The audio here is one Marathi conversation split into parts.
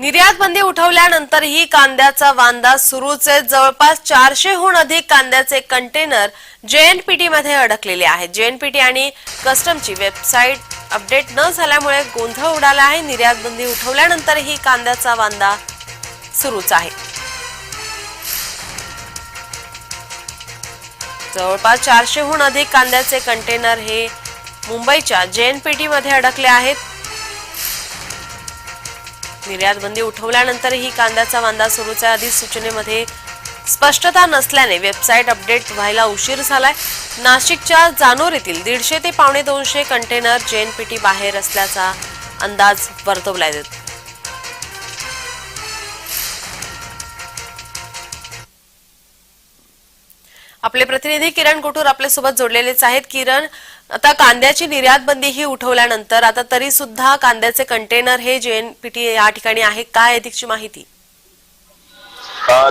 निर्यात बंदी उठवल्यानंतरही कांद्याचा वांदा सुरूच आहे. जवळपास चारशेहून अधिक कांद्याचे कंटेनर जेएनपीटी मध्ये अडकलेले आहेत. जेएनपीटी आणि कस्टमची वेबसाईट अपडेट न झाल्यामुळे गोंधळ उडाला आहे. निर्यात बंदी उठवल्यानंतरही कांद्याचा वांदा सुरूच आहे. जवळपास चारशेहून अधिक कांद्याचे कंटेनर हे मुंबईच्या जेएनपीटी मध्ये अडकले आहेत. निर्यात बंदी उठवल्यानंतरही कांद्याचा वांदा सुरूच आहे अधिसूचनेमध्ये स्पष्टता नसल्याने वेबसाईट अपडेट व्हायला उशीर झालाय. नाशिकच्या जानोरीतील दीडशे ते पावणे दोनशे कंटेनर जेएनपीटी बाहेर असल्याचा अंदाज वर्तवला जातो आपले प्रतिनिधी किरण कुटूर आपल्यासोबत जोडलेलेच आहेत. किरण आता कांद्याची निर्यात बंदी ही उठवल्यानंतर आता तरी सुद्धा कांद्याचे कंटेनर हे जेएनपीटी या ठिकाणी आहे काय अधिकची माहिती?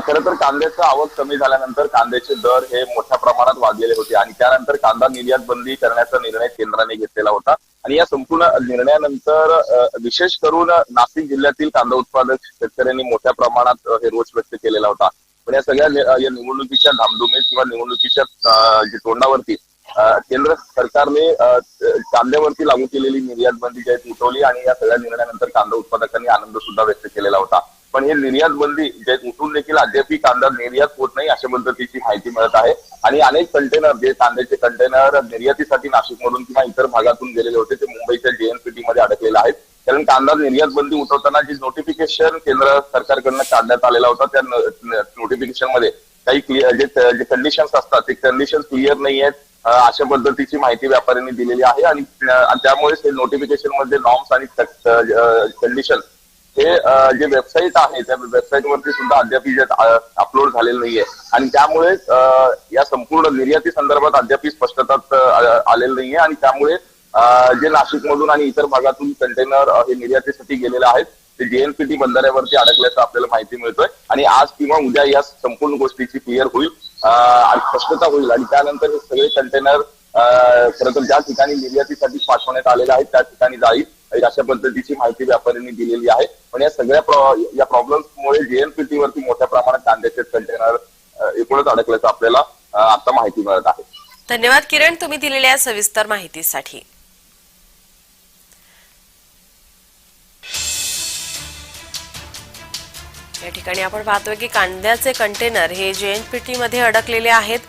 खर तर कांद्याचं आवक कमी झाल्यानंतर कांद्याचे दर हे मोठ्या प्रमाणात वाढलेले होते आणि त्यानंतर कांदा निर्यात बंदी करण्याचा निर्णय केंद्राने घेतलेला होता. आणि या संपूर्ण निर्णयानंतर विशेष करून नाशिक जिल्ह्यातील कांदा उत्पादक शेतकऱ्यांनी मोठ्या प्रमाणात हे रोष व्यक्त केलेला होता. पण या सगळ्या या निवडणुकीच्या धामधुमीत किंवा निवडणुकीच्या तोंडावरती केंद्र सरकारने कांद्यावरती लागू केलेली निर्यात बंदी जी आहे ती उठवली आणि या सगळ्या निर्णयानंतर कांदा उत्पादकांनी आनंद सुद्धा व्यक्त केलेला होता. पण हे निर्यात बंदी जे उठून देखील अद्याप कांदा निर्यात होत नाही अशा पद्धतीची माहिती मिळत आहे. आणि अनेक कंटेनर जे कांद्याचे कंटेनर निर्यातीसाठी नाशिकमधून किंवा इतर भागातून गेलेले होते ते मुंबईच्या जेएनपीटी मध्ये अडकलेले आहेत. कारण कांदा निर्यात बंदी उठवताना जी नोटिफिकेशन केंद्र सरकारकडनं काढण्यात आलेला होता त्या नोटिफिकेशनमध्ये काही क्लिअर जे जे कंडिशन्स असतात ते कंडिशन क्लिअर नाही आहेत अशा पद्धतीची माहिती व्यापाऱ्यांनी दिलेली आहे आणि त्यामुळेच हे त्यामुळे ते नोटिफिकेशनमध्ये नॉर्म्स आणि कंडिशन हे जे वेबसाईट आहे त्या वेबसाईट वरती सुद्धा अद्याप अपलोड झालेलं नाहीये. आणि त्यामुळे या संपूर्ण निर्याती संदर्भात अद्याप स्पष्टता आलेलं नाहीये आणि त्यामुळे जे नाशिकमधून आणि इतर भागातून कंटेनर हे निर्यातीसाठी गेलेले आहेत. ते जेएनपीटी बंधाऱ्यावरती अडकल्याचं आपल्याला माहिती मिळतोय. आणि आज किंवा उद्या या संपूर्ण गोष्टीची क्लिअर होईल आणि स्पष्टता होईल. आणि त्यानंतर हे सगळे कंटेनर खरं तर ज्या ठिकाणी निर्यातीसाठी पाठवण्यात आलेले आहेत त्या ठिकाणी जाईल. अशा पद्धतीची माहिती व्यापाऱ्यांनी दिलेली आहे. पण या सगळ्या या प्रॉब्लेम्समुळे जेएनपीटी वरती मोठ्या प्रमाणात कांद्याचे कंटेनर एकूणच अडकल्याचं आपल्याला आता माहिती मिळत आहे. धन्यवाद किरण. तुम्ही दिलेल्या सविस्तर माहितीसाठी. या ठिकाणी आपण पाहतोय की कांद्याचे कंटेनर हे जे एन पी मध्ये अडकलेले आहेत.